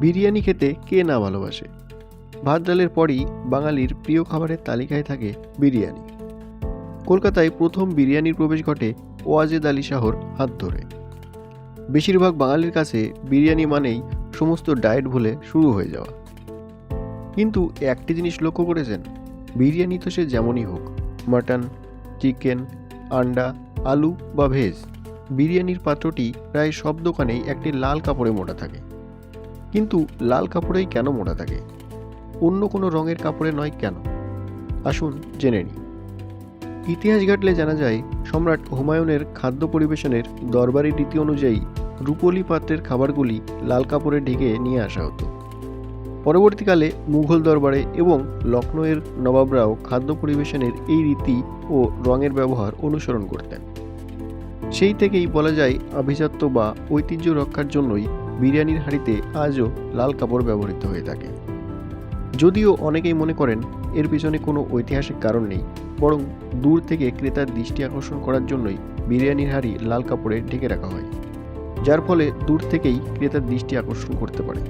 বিরিয়ানি খেতে কে না ভালোবাসে। ভাত ডালের পরই বাঙালির প্রিয় খাবারের তালিকায় থাকে বিরিয়ানি। কলকাতায় প্রথম বিরিয়ানির প্রবেশ ঘটে ওয়াজেদ আলী শাহর হাত ধরে। বেশিরভাগ বাঙালির কাছে বিরিয়ানি মানেই সমস্ত ডায়েট ভুলে শুরু হয়ে যাওয়া। কিন্তু একটি জিনিস লক্ষ্য করেছেন, বিরিয়ানি তো সে যেমনই হোক, মাটন, চিকেন, আন্ডা, আলু বা ভেজ, বিরিয়ানির পাত্রটি প্রায় সব দোকানেই একটি লাল কাপড়ে মোটা থাকে। কিন্তু লাল কাপড়েই কেন মোড়া থাকে? অন্য কোনো রঙের কাপড়ে নয় কেন? আসুন জেনে নিই। ইতিহাস ঘাটলে জানা যায়, সম্রাট হুমায়ুনের খাদ্য পরিবেশনের দরবারি রীতি অনুযায়ী রূপলি পাত্রের খাবারগুলি লাল কাপড়ে ঢেকে নিয়ে আসা হতো। পরবর্তীকালে মুঘল দরবারে এবং লখনৌয়ের নবাবরাও খাদ্য পরিবেশনের এই রীতি ও রঙের ব্যবহার অনুসরণ করতেন। সেই থেকেই বলা যায়, আভিজাত্য বা ঐতিহ্য রক্ষার জন্যই বিরিয়ানির হাঁড়িতে আজও লাল কাপড় ব্যবহৃত হয়ে থাকে। যদিও অনেকেই মনে করেন এর পিছনে কোনো ঐতিহাসিক কারণ নেই, বরং দূর থেকে ক্রেতার দৃষ্টি আকর্ষণ করার জন্যই বিরিয়ানির হাঁড়ি লাল কাপড়ে ঢেকে রাখা হয়, যার ফলে দূর থেকেই ক্রেতার দৃষ্টি আকর্ষণ করতে পারে।